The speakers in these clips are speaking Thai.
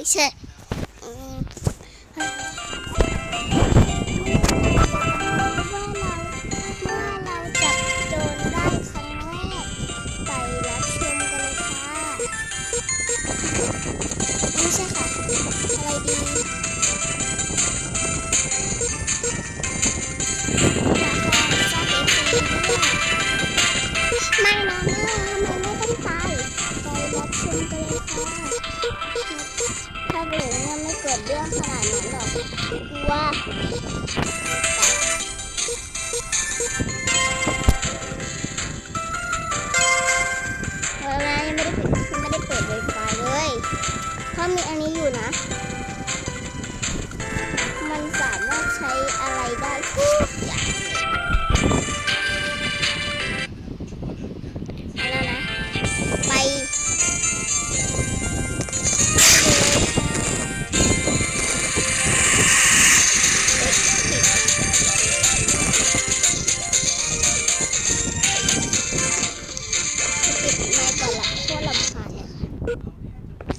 ไม่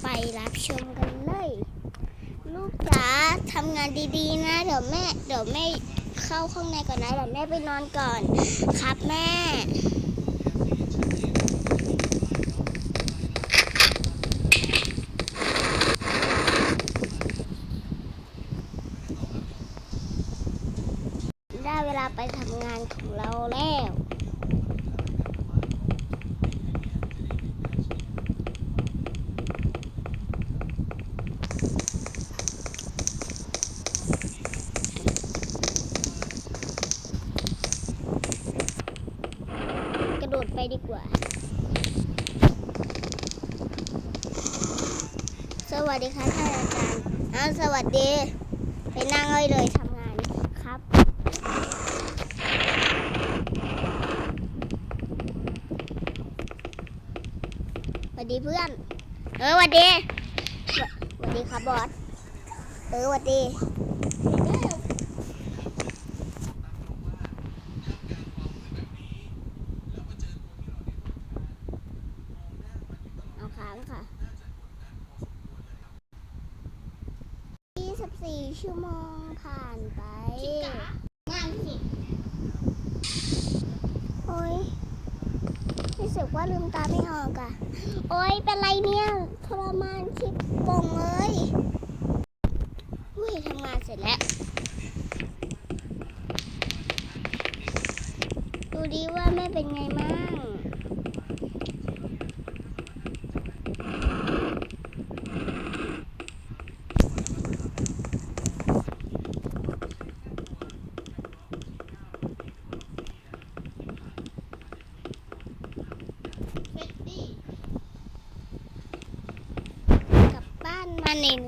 ไปรับชมกันเลย ลูกจ๋าทำงานดีๆ นะ เดี๋ยวแม่ เดี๋ยวแม่เข้าข้างในก่อนนะ เดี๋ยวแม่ไปนอนก่อน ครับแม่ได้เวลาไปทำงานของเราแล้ว ดดไปดีกว่า สวัสดีค่ะท่านอาจารย์อ้าวสวัสดี ไปนั่งเลยเลยทำงานครับ สวัสดีเพื่อน เออสวัสดีวสวัสดีครับบอส เออสวัสดี เอาค้างค่ะ 24 ชั่วโมงผ่านไปง่ายที่สุดโอ้ยรู้สึกว่าลืมตาไม่ออกอะโอ้ยเป็นไรเนี่ยทรมานชิบปงเลยอุ้ยทำงานเสร็จแล้ว ดูดีว่าแม่เป็นไงมั่ง เซ็ตดี้ กลับบ้านมา เหนื่อย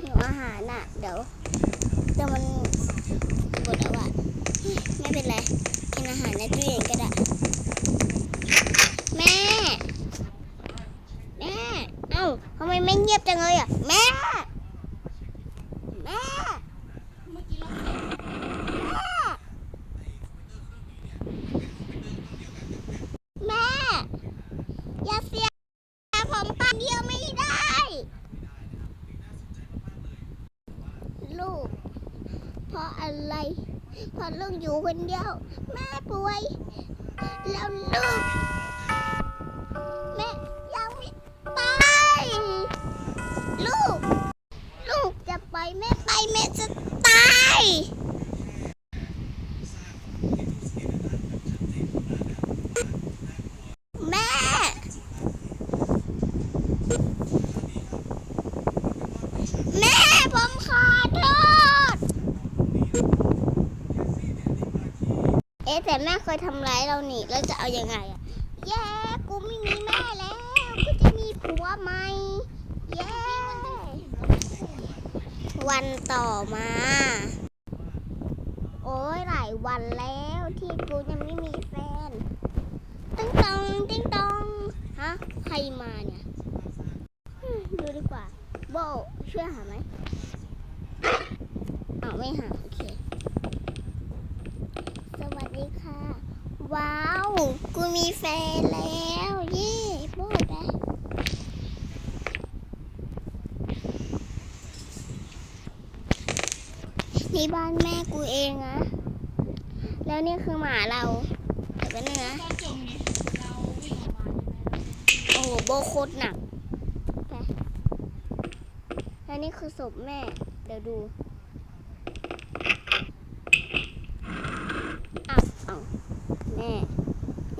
หิวอาหารอะ เดี๋ยวแต่มันหมดแล้วอะไม่เป็นไรกินอาหารในตู้เย็นก็ได้ แม่ แม่ เอ้าทำไมไม่เงียบจังเลยอะแม่ เมื่อกี้เราเซ็ต แม่ อย่าเสียผมปันเดียวไม่ได้ ลูก เพราะอะไร เพอลูกอยู่คนเดียว แม่ป่วย แล้วลูก แม่ยังไม่ตายลูก ลูกจะไปแม่ไปแม่จะตาย แม่ แม่ผมขอโทษ เอ๊ะแต่แม่เคยทำร้ายเราหนิแล้วจะเอายังไงอะแย่กูไม่มีแม่แล้วกูจะมีผัวใหมแย่วันต่อมา โอ้ยหลายวันแล้วที่กูยังไม่มีแฟนติ๊งตองติ๊งตองฮะใครมาเนี่ยดูดีกว่าโบช่วยหาไหมอ้าวไม่หาโอเค ว้าว กูมีแฟนแล้ว เย่โบ๊ะไปนี่บ้านแม่กูเองนะ แล้วนี่คือหมาเราเดี๋ยวกันนะ โอ้โหโบโคตรหนักไปแล้วนี่คือศพแม่ เดี๋ยวดูอ้า แม่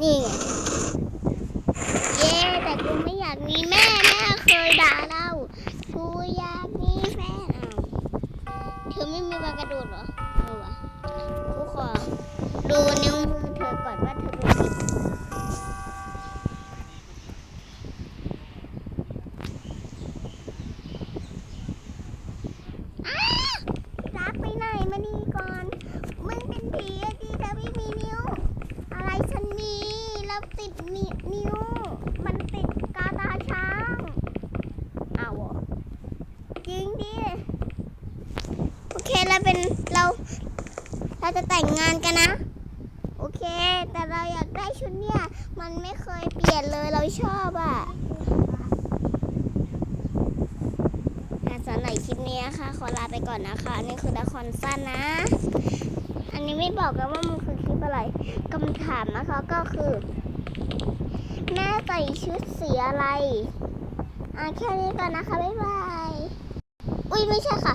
นี่ไงเย้แต่กูไม่อยากมีแม่แม่เคยด่าเรากูอยากมีแฟนอ้าเธอไม่มีวันกระโดดเหรอเออวะกูขอดูนิ้วมือเธอก่อนว่าเธอเป็นผิด อ้ารักไปไหนมานี่ก่อน มึงเป็นผีอะดีแต่ไม่มีนิ้ว อะไรฉันมีแล้วติดนินิ้ว มันติดกาตาช้างเอาเหรอจริงดิ โอเคเราเป็นเรา เราจะแต่งงานกันนะ โอเค แต่เราอยากได้ชุดเนี่ย มันไม่เคยเปลี่ยนเลยเราชอบอะอะสำหรับคลิปนี้นะคะขอลาไปก่อนนะคะ อันนี้คือละครสั้นนะ อันนี้ไม่บอกกันว่ามันคือคลิปอะไรคำถามนะคะก็คือ แม่ใส่ชุดสีอะไรอะแค่นี้ก่อนนะคะ บ๊ายบาย อุ้ยไม่ใช่ค่ะ